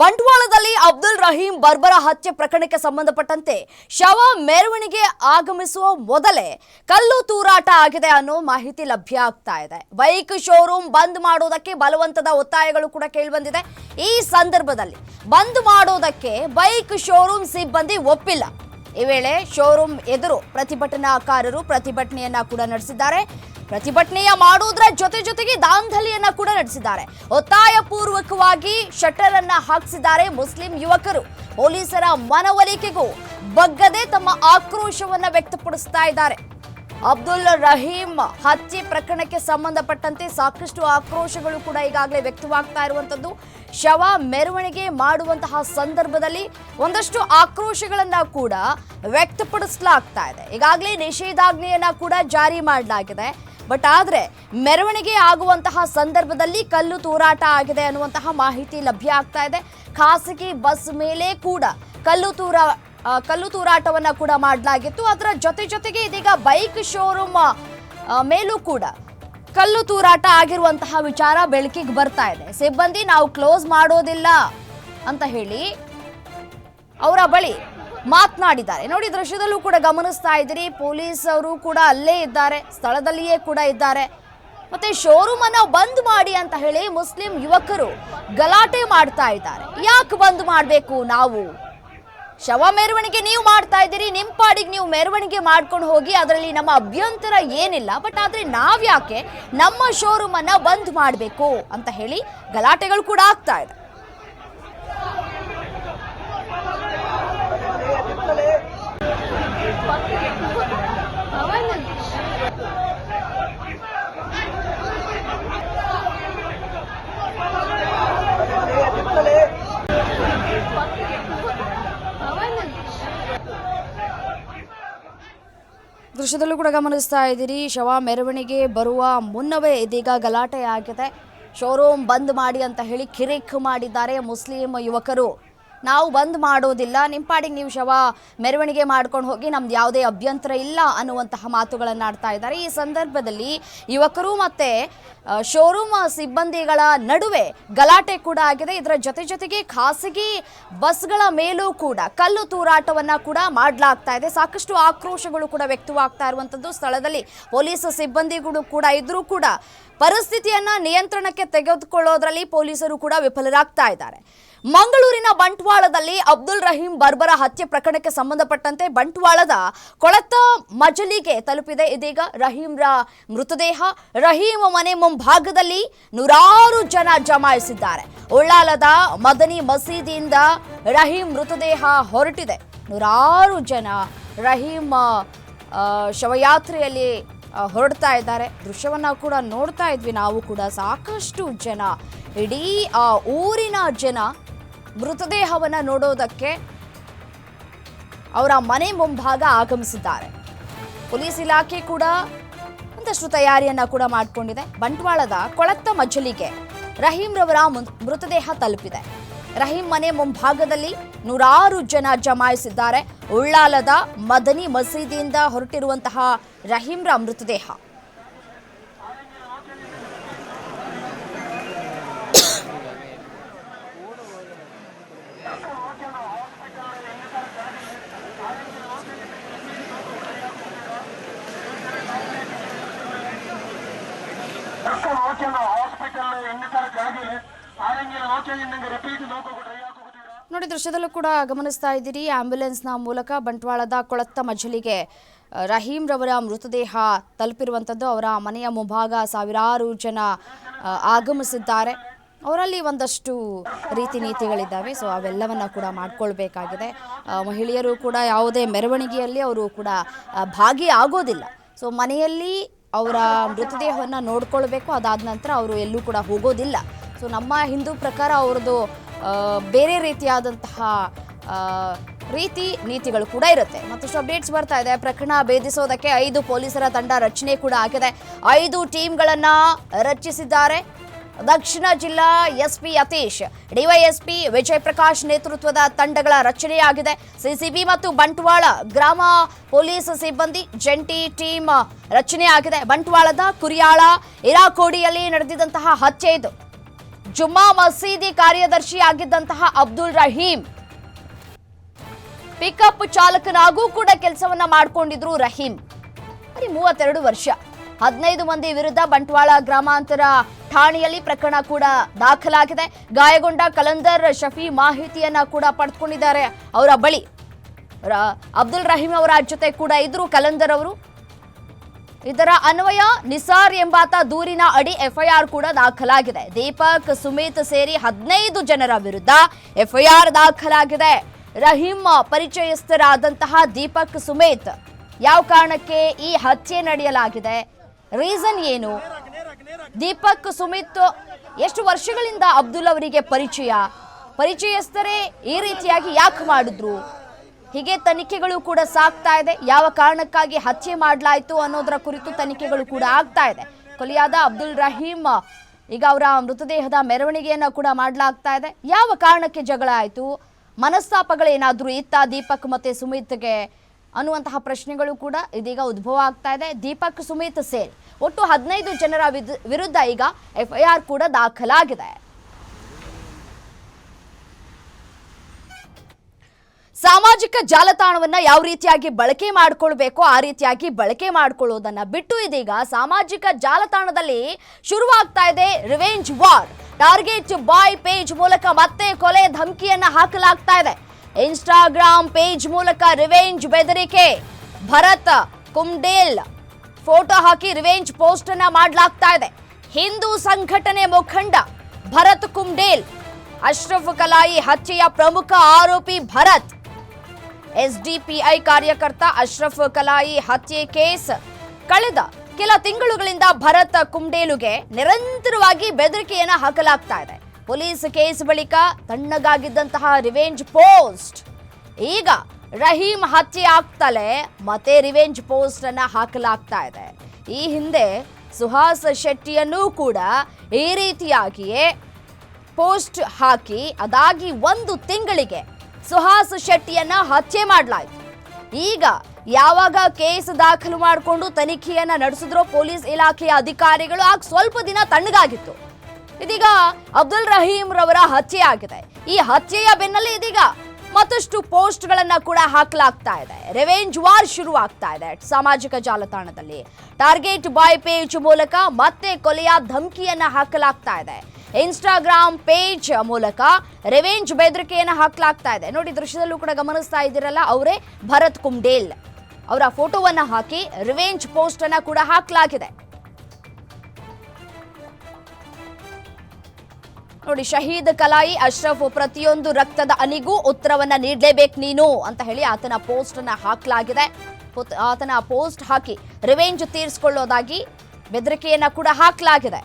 ಬಂಟ್ವಾಳದಲ್ಲಿ ಅಬ್ದುಲ್ ರಹೀಂ ಬರ್ಬರ ಹತ್ಯೆ ಪ್ರಕರಣಕ್ಕೆ ಸಂಬಂಧಪಟ್ಟಂತೆ ಶವ ಮೆರವಣಿಗೆ ಆಗಮಿಸುವ ಮೊದಲೇ ಕಲ್ಲು ತೂರಾಟ ಆಗಿದೆ ಅನ್ನೋ ಮಾಹಿತಿ ಲಭ್ಯ ಆಗ್ತಾ ಇದೆ. ಬೈಕ್ ಶೋರೂಮ್ ಬಂದ್ ಮಾಡೋದಕ್ಕೆ ಬಲವಂತದ ಒತ್ತಾಯಗಳು ಕೂಡ ಕೇಳಿಬಂದಿದೆ ಈ ಸಂದರ್ಭದಲ್ಲಿ ಬಂದ್ ಮಾಡೋದಕ್ಕೆ ಬೈಕ್ ಶೋರೂಮ್ ಸಿಬ್ಬಂದಿ ಒಪ್ಪಿಲ್ಲ. ಈ ವೇಳೆ ಶೋರೂಮ್ ಎದುರು ಪ್ರತಿಭಟನಾಕಾರರು ಪ್ರತಿಭಟನೆಯನ್ನ ಕೂಡ ನಡೆಸಿದ್ದಾರೆ. ಪ್ರತಿಭಟನೆಯ ಮಾಡುವುದರ ಜೊತೆ ಜೊತೆಗೆ ದಾಂಧಲಿಯನ್ನ ಕೂಡ ನಡೆಸಿದ್ದಾರೆ. ಒತ್ತಾಯ ಪೂರ್ವಕವಾಗಿ ಶಟರ್ ಅನ್ನ ಹಾಕಿಸಿದ್ದಾರೆ ಮುಸ್ಲಿಂ ಯುವಕರು. ಪೊಲೀಸರ ಮನವೊಲಿಕೆಗೂ ಬಗ್ಗದೆ ತಮ್ಮ ಆಕ್ರೋಶವನ್ನ ವ್ಯಕ್ತಪಡಿಸ್ತಾ ಇದ್ದಾರೆ. ಅಬ್ದುಲ್ ರಹೀಂ ಹತ್ಯೆ ಪ್ರಕರಣಕ್ಕೆ ಸಂಬಂಧಪಟ್ಟಂತೆ ಸಾಕಷ್ಟು ಆಕ್ರೋಶಗಳು ಕೂಡ ಈಗಾಗಲೇ ವ್ಯಕ್ತವಾಗ್ತಾ ಇರುವಂಥದ್ದು. ಶವ ಮೆರವಣಿಗೆ ಮಾಡುವಂತಹ ಸಂದರ್ಭದಲ್ಲಿ ಒಂದಷ್ಟು ಆಕ್ರೋಶಗಳನ್ನ ಕೂಡ ವ್ಯಕ್ತಪಡಿಸಲಾಗ್ತಾ ಇದೆ. ಈಗಾಗಲೇ ನಿಷೇಧಾಜ್ಞೆಯನ್ನ ಕೂಡ ಜಾರಿ ಮಾಡಲಾಗಿದೆ. ಬಟ್ ಆದ್ರೆ ಮೆರವಣಿಗೆ ಆಗುವಂತಹ ಸಂದರ್ಭದಲ್ಲಿ ಕಲ್ಲು ತೂರಾಟ ಆಗಿದೆ ಅನ್ನುವಂತಹ ಮಾಹಿತಿ ಲಭ್ಯ ಆಗ್ತಾ ಇದೆ. ಖಾಸಗಿ ಬಸ್ ಮೇಲೆ ಕೂಡ ಕಲ್ಲು ತೂರ ಕಲ್ಲು ತೂರಾಟವನ್ನ ಕೂಡ ಮಾಡಲಾಗಿತ್ತು. ಅದರ ಜೊತೆ ಜೊತೆಗೆ ಇದೀಗ ಬೈಕ್ ಶೋರೂಮ್ ಮೇಲೂ ಕೂಡ ಕಲ್ಲು ತೂರಾಟ ಆಗಿರುವಂತಹ ವಿಚಾರ ಬೆಳಕಿಗೆ ಬರ್ತಾ ಇದೆ. ಸಿಬ್ಬಂದಿ ನಾವು ಕ್ಲೋಸ್ ಮಾಡೋದಿಲ್ಲ ಅಂತ ಹೇಳಿ ಅವರ ಬಳಿ ಮಾತನಾಡಿದ್ದಾರೆ. ನೋಡಿ, ದೃಶ್ಯದಲ್ಲೂ ಕೂಡ ಗಮನಿಸ್ತಾ ಇದ್ದೀರಿ. ಪೊಲೀಸ್ ಅವರು ಕೂಡ ಅಲ್ಲೇ ಇದ್ದಾರೆ. ಸ್ಥಳದಲ್ಲಿಯೇ ಕೂಡ ಇದ್ದಾರೆ. ಮತ್ತೆ ಶೋರೂಮ್ ಅನ್ನ ಬಂದ್ ಮಾಡಿ ಅಂತ ಹೇಳಿ ಮುಸ್ಲಿಂ ಯುವಕರು ಗಲಾಟೆ ಮಾಡ್ತಾ ಇದ್ದಾರೆ. ಯಾಕೆ ಬಂದ್ ಮಾಡಬೇಕು ನಾವು? ಶವ ಮೆರವಣಿಗೆ ನೀವು ಮಾಡ್ತಾ ಇದ್ದೀರಿ ನಿಮ್ಮ ಪಾಡಿಗೆ ನೀವು ಮೆರವಣಿಗೆ ಮಾಡ್ಕೊಂಡು ಹೋಗಿ, ಅದರಲ್ಲಿ ನಮ್ಮ ಅಭ್ಯಂತರ ಏನಿಲ್ಲ ಬಟ್ ಆದರೆ ನಾವ್ಯಾಕೆ ನಮ್ಮ ಶೋರೂಮನ್ನು ಬಂದ್ ಮಾಡಬೇಕು ಅಂತ ಹೇಳಿ ಗಲಾಟೆಗಳು ಕೂಡ ಆಗ್ತಾ ಇದೆ. ದೃಶ್ಯದಲ್ಲೂ ಕೂಡ ಗಮನಿಸ್ತಾ ಇದ್ದೀರಿ. ಶವ ಮೆರವಣಿಗೆ ಬರುವ ಮುನ್ನವೇ ಇದೀಗ ಗಲಾಟೆ ಆಗಿದೆ ಶೋರೂಮ್ ಬಂದ್ ಮಾಡಿ ಅಂತ ಹೇಳಿ ಕಿರಿಕ್ ಮಾಡಿದ್ದಾರೆ ಮುಸ್ಲಿಂ ಯುವಕರು. ನಾವು ಬಂದ್ ಮಾಡೋದಿಲ್ಲ. ನಿಮ್ಮ ಪಾಡಿಗೆ ನೀವು ಶವ ಮೆರವಣಿಗೆ ಮಾಡ್ಕೊಂಡು ಹೋಗಿ ನಮ್ದು ಯಾವುದೇ ಅಭ್ಯಂತರ ಇಲ್ಲ ಅನ್ನುವಂತಹ ಮಾತುಗಳನ್ನು ಆಡ್ತಾ ಇದ್ದಾರೆ. ಈ ಸಂದರ್ಭದಲ್ಲಿ ಯುವಕರು ಮತ್ತೆ ಶೋರೂಮ್ ಸಿಬ್ಬಂದಿಗಳ ನಡುವೆ ಗಲಾಟೆ ಕೂಡ ಆಗಿದೆ. ಇದರ ಜೊತೆ ಜೊತೆಗೆ ಖಾಸಗಿ ಬಸ್ಗಳ ಮೇಲೂ ಕೂಡ ಕಲ್ಲು ತೂರಾಟವನ್ನ ಕೂಡ ಮಾಡಲಾಗ್ತಾ ಇದೆ. ಸಾಕಷ್ಟು ಆಕ್ರೋಶಗಳು ಕೂಡ ವ್ಯಕ್ತವಾಗ್ತಾ ಇರುವಂಥದ್ದು. ಸ್ಥಳದಲ್ಲಿ ಪೊಲೀಸ್ ಸಿಬ್ಬಂದಿಗಳು ಕೂಡ ಇದ್ರೂ ಕೂಡ ಪರಿಸ್ಥಿತಿಯನ್ನ ನಿಯಂತ್ರಣಕ್ಕೆ ತೆಗೆದುಕೊಳ್ಳೋದ್ರಲ್ಲಿ ಪೊಲೀಸರು ಕೂಡ ವಿಫಲರಾಗ್ತಾ ಇದ್ದಾರೆ. ಮಂಗಳೂರಿನ ಬಂಟ್ವಾಳದಲ್ಲಿ ಅಬ್ದುಲ್ ರಹೀಂ ಬರ್ಬರ ಹತ್ಯೆ ಪ್ರಕರಣಕ್ಕೆ ಸಂಬಂಧಪಟ್ಟಂತೆ ಬಂಟ್ವಾಳದ ಕೊಳತ ಮಜಲಿಗೆ ತಲುಪಿದೆ. ಇದೀಗ ರಹೀಂರ ಮೃತದೇಹ ರಹೀಂ ಮನೆ ಮುಂಭಾಗದಲ್ಲಿ ನೂರಾರು ಜನ ಜಮಾಯಿಸಿದ್ದಾರೆ. ಉಳ್ಳಾಲದ ಮದನಿ ಮಸೀದಿಯಿಂದ ರಹೀಂ ಮೃತದೇಹ ಹೊರಟಿದೆ. ನೂರಾರು ಜನ ರಹೀಂ ಶವಯಾತ್ರೆಯಲ್ಲಿ ಹೊರಡ್ತಾ ಇದ್ದಾರೆ. ದೃಶ್ಯವನ್ನ ಕೂಡ ನೋಡ್ತಾ ಇದ್ವಿ ನಾವು ಕೂಡ. ಸಾಕಷ್ಟು ಜನ, ಇಡೀ, ಆ, ಊರಿನ ಜನ ಮೃತದೇಹವನ್ನ ನೋಡೋದಕ್ಕೆ ಅವರ ಮನೆ ಮುಂಭಾಗ ಆಗಮಿಸಿದ್ದಾರೆ. ಪೊಲೀಸ್ ಇಲಾಖೆ ಕೂಡ ಒಂದಷ್ಟು ತಯಾರಿಯನ್ನ ಕೂಡ ಮಾಡಿಕೊಂಡಿದೆ. ಬಂಟ್ವಾಳದ ಕೊಳತ್ತ ಮಜಲಿಗೆ ರಹೀಂ ರವರ ಮೃತದೇಹ ತಲುಪಿದೆ. ರಹೀಂ ಮನೆ ಮುಂಭಾಗದಲ್ಲಿ ನೂರಾರು ಜನ ಜಮಾಯಿಸಿದ್ದಾರೆ. ಉಳ್ಳಾಲದ ಮದನಿ ಮಸೀದಿಯಿಂದ ಹೊರಟಿರುವಂತಹ ರಹೀಂರ ಮೃತದೇಹ. ನೋಡಿ, ದೃಶ್ಯದಲ್ಲೂ ಕೂಡ ಗಮನಿಸ್ತಾ ಇದ್ದೀರಿ. ಆಂಬ್ಯುಲೆನ್ಸ್ನ ಮೂಲಕ ಬಂಟ್ವಾಳದ ಕೊಳತ್ತ ಮಜಲಿಗೆ ರಹೀಂ ರವರ ಮೃತದೇಹ ತಲುಪಿರುವಂಥದ್ದು ಅವರ ಮನೆಯ ಮುಂಭಾಗ ಸಾವಿರಾರು ಜನ ಆಗಮಿಸಿದ್ದಾರೆ. ಅವರಲ್ಲಿ ಒಂದಷ್ಟು ರೀತಿ ನೀತಿಗಳಿದ್ದಾವೆ. ಸೊ, ಅವೆಲ್ಲವನ್ನು ಕೂಡ ಮಾಡ್ಕೊಳ್ಬೇಕಾಗಿದೆ. ಮಹಿಳೆಯರು ಕೂಡ ಯಾವುದೇ ಮೆರವಣಿಗೆಯಲ್ಲಿ ಅವರು ಕೂಡ ಭಾಗಿಯಾಗೋದಿಲ್ಲ. ಸೊ, ಮನೆಯಲ್ಲಿ ಅವರ ಮೃತದೇಹವನ್ನು ನೋಡ್ಕೊಳ್ಬೇಕು. ಅದಾದ ನಂತರ ಅವರು ಎಲ್ಲೂ ಕೂಡ ಹೋಗೋದಿಲ್ಲ. ಸೊ ನಮ್ಮ ಹಿಂದೂ ಪ್ರಕಾರ ಅವ್ರದ್ದು ಬೇರೆ ರೀತಿಯಾದಂತಹ ರೀತಿ ನೀತಿಗಳು ಕೂಡ ಇರುತ್ತೆ. ಮತ್ತಷ್ಟು ಅಪ್ಡೇಟ್ಸ್ ಬರ್ತಾ ಇದೆ. ಪ್ರಕರಣ ಭೇದಿಸೋದಕ್ಕೆ ಐದು ಪೊಲೀಸರ ತಂಡ ರಚನೆ ಕೂಡ ಆಗಿದೆ. ಐದು ಟೀಮ್ಗಳನ್ನು ರಚಿಸಿದ್ದಾರೆ. ದಕ್ಷಿಣ ಜಿಲ್ಲಾ ಎಸ್ಪಿ ಅತೀಶ್ ಡಿವೈಎಸ್ಪಿ ವಿಜಯ್ ಪ್ರಕಾಶ್ ನೇತೃತ್ವದ ತಂಡಗಳ ರಚನೆಯಾಗಿದೆ. ಸಿಸಿಬಿ ಮತ್ತು ಬಂಟ್ವಾಳ ಗ್ರಾಮ ಪೊಲೀಸ್ ಸಿಬ್ಬಂದಿ ಜಂಟಿ ಟೀಮ್ ರಚನೆಯಾಗಿದೆ. ಬಂಟ್ವಾಳದ ಕುರಿಯಾಳ ಇರಾಕೋಡಿಯಲ್ಲಿ ನಡೆದಿದ್ದಂತಹ ಹತ್ಯೆ ಇದು. ಜುಮ್ಮಾ ಮಸೀದಿ ಕಾರ್ಯದರ್ಶಿ ಆಗಿದ್ದಂತಹ ಅಬ್ದುಲ್ ರಹೀಂ. ಪಿಕಪ್ ಚಾಲಕನಾಗೂ ಕೂಡ ಕೆಲಸವನ್ನ ಮಾಡ್ಕೊಂಡಿದ್ರು ರಹೀಂ. ಮೂವತ್ತೆರಡು ವರ್ಷ. ಹದಿನೈದು ಮಂದಿ ವಿರುದ್ಧ ಬಂಟ್ವಾಳ ಗ್ರಾಮಾಂತರ ಠಾಣೆಯಲ್ಲಿ ಪ್ರಕರಣ ಕೂಡ ದಾಖಲಾಗಿದೆ. ಗಾಯಗೊಂಡ ಕಲಂದರ್ ಶಫಿ ಮಾಹಿತಿಯನ್ನ ಕೂಡ ಪಡೆದುಕೊಂಡಿದ್ದಾರೆ. ಅವರ ಬಳಿ ಅಬ್ದುಲ್ ರಹೀಂ ಅವರ ಜೊತೆ ಕೂಡ ಇದ್ರು ಕಲಂದರ್ ಅವರು. ಇದರ ಅನ್ವಯ ನಿಸಾರ್ ಎಂಬಾತ ದೂರಿನ ಅಡಿ ಎಫ್ಐಆರ್ ಕೂಡ ದಾಖಲಾಗಿದೆ. ದೀಪಕ್, ಸುಮಿತ್ ಸೇರಿ ಹದಿನೈದು ಜನರ ವಿರುದ್ಧ ಎಫ್ಐಆರ್ ದಾಖಲಾಗಿದೆ. ರಹೀಂ ಪರಿಚಯಸ್ಥರಾದಂತಹ ದೀಪಕ್, ಸುಮೇತ್, ಯಾವ ಕಾರಣಕ್ಕೆ ಈ ಹತ್ಯೆ ನಡೆಯಲಾಗಿದೆ? ರೀಸನ್ ಏನು? ದೀಪಕ್, ಸುಮಿತ್, ಎಷ್ಟು ವರ್ಷಗಳಿಂದ ಅಬ್ದುಲ್ ಅವರಿಗೆ ಪರಿಚಯ? ಪರಿಚಯಸ್ಥರೇ ಈ ರೀತಿಯಾಗಿ ಯಾಕೆ ಮಾಡಿದ್ರು? ಹೀಗೆ ತನಿಖೆಗಳು ಕೂಡ ಸಾಕ್ತಾ ಇದೆ. ಯಾವ ಕಾರಣಕ್ಕಾಗಿ ಹತ್ಯೆ ಮಾಡಲಾಯಿತು ಅನ್ನೋದರ ಕುರಿತು ತನಿಖೆಗಳು ಕೂಡ ಆಗ್ತಾ ಇದೆ. ಕೊಲೆಯಾದ ಅಬ್ದುಲ್ ರಹೀಮ್, ಈಗ ಅವರ ಮೃತದೇಹದ ಮೆರವಣಿಗೆಯನ್ನು ಕೂಡ ಮಾಡಲಾಗ್ತಾ ಇದೆ. ಯಾವ ಕಾರಣಕ್ಕೆ ಜಗಳ ಆಯಿತು? ಮನಸ್ತಾಪಗಳೇನಾದರೂ ಇತ್ತ ದೀಪಕ್ ಮತ್ತೆ ಸುಮಿತ್ಗೆ? ಅನ್ನುವಂತಹ ಪ್ರಶ್ನೆಗಳು ಕೂಡ ಇದೀಗ ಉದ್ಭವ ಆಗ್ತಾ ಇದೆ. ದೀಪಕ್, ಸುಮಿತ್ ಸೇರಿ ಒಟ್ಟು ಹದಿನೈದು ಜನರ ವಿರುದ್ಧ ಈಗ ಎಫ್ಐಆರ್ ಕೂಡ ದಾಖಲಾಗಿದೆ. ಸಾಮಾಜಿಕ ಜಾಲತಾಣವನ್ನ ಯಾವ ರೀತಿಯಾಗಿ ಬಳಕೆ ಮಾಡ್ಕೊಳ್ಬೇಕು ಆ ರೀತಿಯಾಗಿ ಬಳಕೆ ಮಾಡ್ಕೊಳ್ಳೋದನ್ನ ಬಿಟ್ಟು ಇದೀಗ ಸಾಮಾಜಿಕ ಜಾಲತಾಣದಲ್ಲಿ ಶುರುವಾಗ್ತಾ ಇದೆ revenge war. Target boy page ಮೂಲಕ ಮತ್ತೆ ಕೊಲೆ ಧಮಕಿಯನ್ನ ಹಾಕಲಾಗ್ತಾ ಇದೆ. ಇನ್ಸ್ಟಾಗ್ರಾಮ್ ಪೇಜ್ ಮೂಲಕ ರಿವೆಂಜ್ ಬೆದರಿಕೆ. ಭರತ್ ಕುಮ್ಡೇಲ್ ಫೋಟೋ ಹಾಕಿ ರಿವೆಂಜ್ ಪೋಸ್ಟ್ ಅನ್ನ ಮಾಡಲಾಗ್ತಾ ಇದೆ. ಹಿಂದೂ ಸಂಘಟನೆ ಮುಖಂಡ ಭರತ್ ಕುಮ್ಡೇಲ್ ಅಶ್ರಫ್ ಕಲಾಯಿ ಹತ್ಯೆಯ ಪ್ರಮುಖ ಆರೋಪಿ ಭರತ್. ಎಸ್ಡಿಪಿಐ ಕಾರ್ಯಕರ್ತ ಅಶ್ರಫ್ ಕಲಾಯಿ ಹತ್ಯೆ ಕೇಸ್. ಕಳೆದ ಕೆಲ ತಿಂಗಳುಗಳಿಂದ ಭರತ್ ಕುಂಡೇಲುಗೆ ನಿರಂತರವಾಗಿ ಬೆದರಿಕೆಯನ್ನು ಹಾಕಲಾಗ್ತಾ ಇದೆ. ಪೊಲೀಸ್ ಕೇಸ್ ಬಳಿಕ ತಣ್ಣಗಾಗಿದ್ದಂತಹ ರಿವೆಂಜ್ ಪೋಸ್ಟ್. ಈಗ ರಹೀಂ ಹತ್ಯೆ ಆಗ್ತಲೇ ಮತ್ತೆ ರಿವೆಂಜ್ ಪೋಸ್ಟ್ ಅನ್ನ ಹಾಕಲಾಗ್ತಾ ಇದೆ. ಈ ಹಿಂದೆ ಸುಹಾಸ್ ಶೆಟ್ಟಿಯನ್ನೂ ಕೂಡ ಈ ರೀತಿಯಾಗಿಯೇ ಪೋಸ್ಟ್ ಹಾಕಿ ಅದಾಗಿ ಒಂದು ತಿಂಗಳಿಗೆ ಸುಹಾಸ್ ಶೆಟ್ಟಿಯನ್ನ ಹತ್ಯೆ ಮಾಡಲಾಯಿತು. ಈಗ ಯಾವಾಗ ಕೇಸ್ ದಾಖಲು ಮಾಡಿಕೊಂಡು ತನಿಖೆಯನ್ನ ನಡೆಸಿದ್ರೋ ಪೊಲೀಸ್ ಇಲಾಖೆಯ ಅಧಿಕಾರಿಗಳು ಆಗ ಸ್ವಲ್ಪ ದಿನ ತಣ್ಣಗಾಗಿತ್ತು. ಇದೀಗ ಅಬ್ದುಲ್ ರಹೀಂ ರವರ ಹತ್ಯೆ ಆಗಿದೆ. ಈ ಹತ್ಯೆಯ ಬೆನ್ನಲ್ಲೇ ಇದೀಗ ಮತ್ತಷ್ಟು ಪೋಸ್ಟ್ ಗಳನ್ನ ಕೂಡ ಹಾಕಲಾಗ್ತಾ ಇದೆ. ರೆವೆಂಜ್ ವಾರ್ ಶುರು ಆಗ್ತಾ ಇದೆ ಸಾಮಾಜಿಕ ಜಾಲತಾಣದಲ್ಲಿ. ಟಾರ್ಗೆಟ್ ಬಾಯ್ ಪೇಜ್ ಮೂಲಕ ಮತ್ತೆ ಕೊಲೆಯ ಧಮಕಿಯನ್ನ ಹಾಕಲಾಗ್ತಾ ಇದೆ. ಇನ್ಸ್ಟಾಗ್ರಾಮ್ ಪೇಜ್ ಮೂಲಕ ರೆವೆಂಜ್ ಬೆದರಿಕೆಯನ್ನ ಹಾಕಲಾಗ್ತಾ ಇದೆ. ನೋಡಿ, ದೃಶ್ಯದಲ್ಲೂ ಕೂಡ ಗಮನಿಸ್ತಾ ಇದ್ದೀರಲ್ಲ ಅವರೇ ಭರತ್ ಕುಂಡೇಲ್. ಅವರ ಫೋಟೋವನ್ನ ಹಾಕಿ ರಿವೆಂಜ್ ಪೋಸ್ಟ್ ಅನ್ನ ಕೂಡ ಹಾಕಲಾಗಿದೆ. ನೋಡಿ, ಶಹೀದ್ ಕಲಾಯಿ ಅಶ್ರಫ್ ಪ್ರತಿಯೊಂದು ರಕ್ತದ ಅನಿಗೂ ಉತ್ತರವನ್ನ ನೀಡಲೇಬೇಕು ನೀನು ಅಂತ ಹೇಳಿ ಆತನ ಪೋಸ್ಟ್ ಅನ್ನ ಹಾಕಲಾಗಿದೆ. ಆತನ ಪೋಸ್ಟ್ ಹಾಕಿ ರಿವೆಂಜ್ ತೀರಿಸಿಕೊಳ್ಳೋದಾಗಿ ಬೆದರಿಕೆಯನ್ನ ಕೂಡ ಹಾಕಲಾಗಿದೆ.